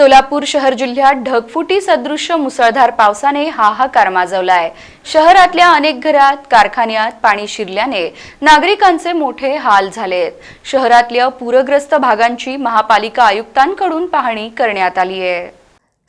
सोलापूर शहर जिल्ह्यात ढगफुटी सदृश्य मुसळधार पावसाने हाहाकार माजवलाय. शहरातल्या अनेक घरात कारखान्यात पाणी शिरल्याने नागरिकांचे मोठे हाल झालेत. शहरातल्या पूरग्रस्त भागांची महापालिका आयुक्तांकडून पाहणी करण्यात आली आहे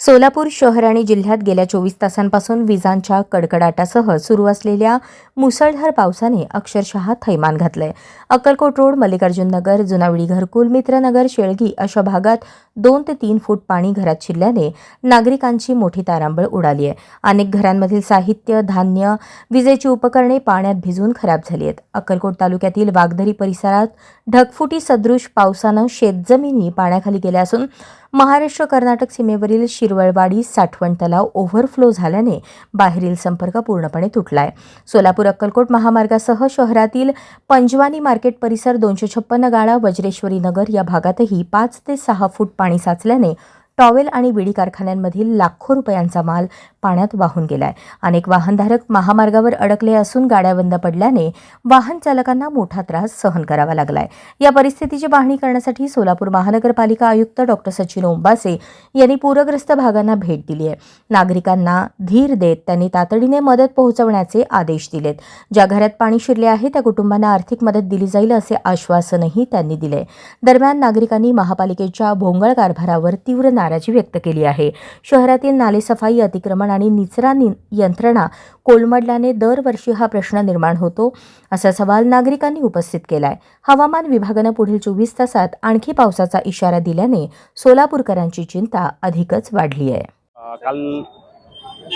सोलापूर शहर आणि जिल्ह्यात गेल्या चोवीस तासांपासून विजांच्या कडकडाटासह सुरू असलेल्या मुसळधार पावसाने अक्षरशः थैमान घातलंय. अक्कलकोट रोड मल्लिकार्जुन नगर जुनावडी घरकुल मित्रनगर शेळगी अशा भागात दोन ते तीन फूट पाणी घरात शिरल्याने नागरिकांची मोठी तारांबळ उडाली आहे. अनेक घरांमधील साहित्य धान्य विजेची उपकरणे पाण्यात भिजून खराब झाली आहेत अक्कलकोट तालुक्यातील वाघधरी परिसरात ढगफुटी सदृश पावसानं शेतजमिनी पाण्याखाली गेल्या असून महाराष्ट्र कर्नाटक सीमेवरील शिरवळवाडी साठवण तलाव ओव्हरफ्लो झाल्याने बाहेरील संपर्क पूर्णपणे तुटलाय. सोलापूर अक्कलकोट महामार्गासह शहरातील पंजवानी मार्केट परिसर दोनशे छप्पन्न गाळा वज्रेश्वरी नगर या भागातही पाच ते सहा फूट पाणी साचल्याने टॉवेल आणि विडी कारखान्यांमधील लाखो रुपयांचा माल पाण्यात वाहून गेलाय. अनेक वाहनधारक महामार्गावर अडकले असून गाड्या बंद पडल्याने वाहन चालकांना मोठा त्रास सहन करावा लागलाय. या परिस्थितीची पाहणी करण्यासाठी सोलापूर महानगरपालिका आयुक्त डॉक्टर सचिन ओंबासे यांनी पूरग्रस्त भागांना भेट दिली आहे. नागरिकांना धीर देत त्यांनी तातडीने मदत पोहोचवण्याचे आदेश दिलेत. ज्या घरात पाणी शिरले आहे त्या कुटुंबांना आर्थिक मदत दिली जाईल असे आश्वासनही त्यांनी दिले. दरम्यान नागरिकांनी महापालिकेच्या भोंगळ कारभारावर तीव्र नाराजी नाराजी व्यक्त केली आहे. शहरातील नालेसफाई अतिक्रमण आणि निचरा नि- यंत्रणा कोलमडल्याने दरवर्षी हा प्रश्न निर्माण होतो असा सवाल नागरिकांनी उपस्थित केलाय. हवामान विभागानं पुढील चोवीस तासात आणखी पावसाचा इशारा दिल्याने सोलापूरकरांची चिंता अधिकच वाढली आहे. काल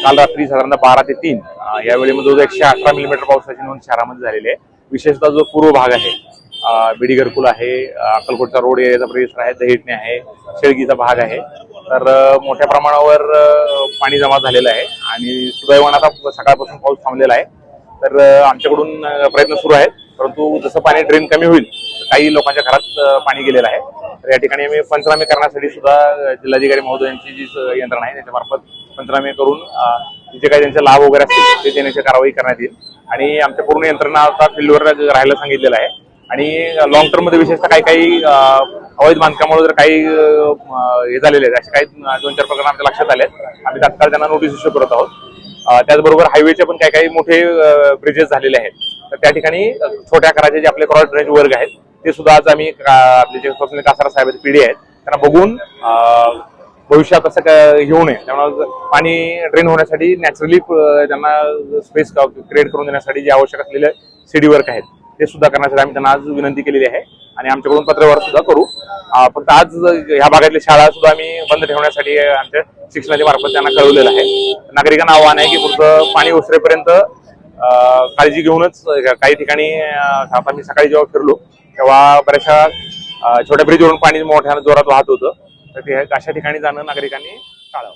काल रात्री साधारणतः बारा ते तीन यावेळी या एकशे अठरा मिलीमीटर पावसाची नोंद शहरामध्ये झालेली आहे. विशेषतः जो पूर्व भाग आहे बिडी घरकुल आहे अकलकोटचा अक्कलकोटचा रोड एरियाचा परिसर आहे दहिटणे आहे शेळगीचा भाग आहे. तर मोठ्या प्रमाणावर पाणी जमा झालेलं आहे आणि सुदैवान आता सकाळपासून पाऊस थांबलेला आहे. तर आमच्याकडून प्रयत्न सुरू आहेत. परंतु जसं पाणी ड्रेन कमी होईल काही लोकांच्या घरात पाणी गेलेलं आहे. तर या ठिकाणी आम्ही पंचनामे करण्यासाठी सुद्धा जिल्हाधिकारी महोदयांची जी यंत्रणा आहे त्याच्यामार्फत पंचनामे करून जे काही त्यांचे लाभ वगैरे असतील ते देण्याची कारवाई करण्यात येईल. आणि आमच्या पूर्ण यंत्रणा आता फिल्डवर राहायला सांगितलेलं आहे. आणि लॉंग टर्ममध्ये विशेषतः काही काही अवैध बांधकामामुळे जर काही हे झालेले आहेत असे काही दोन चार प्रकरण आमच्या लक्षात आले आहेत आम्ही तात्काळ त्यांना नोटीस इश्यू करत आहोत. त्याचबरोबर हायवेचे पण काही काही मोठे ब्रिजेस झालेले आहेत. तर त्या ठिकाणी छोट्या कराचे जे आपले क्रॉस ड्रेनेज वर्ग आहेत ते सुद्धा आज आम्ही आपले जे स्वप्न कासारा साहेब आहेत पिढी आहेत त्यांना बघून भविष्यात असं येऊ नये. त्यामुळे पाणी ड्रेन होण्यासाठी नॅचरली त्यांना स्पेस क्रिएट करून देण्यासाठी जे आवश्यक असलेले सीडी वर्क आहेत ते सुद्धा करण्यासाठी आम्ही त्यांना आज विनंती केलेली आहे. आणि आमच्याकडून पत्रव्यवहार सुद्धा करू. फक्त आज ह्या भागातल्या शाळा सुद्धा आम्ही बंद ठेवण्यासाठी आमच्या शिक्षणाच्या मार्फत त्यांना कळवलेलं आहे. नागरिकांना आव्हान आहे की पुढचं पाणी ओसरेपर्यंत काळजी घेऊनच काही ठिकाणी आम्ही सकाळी जेव्हा फिरलो तेव्हा बऱ्याचशा छोट्या ब्रिजवरून पाणी मोठ्या जोरात वाहत होतं. तर ते अशा ठिकाणी जाणं नागरिकांनी टाळावं.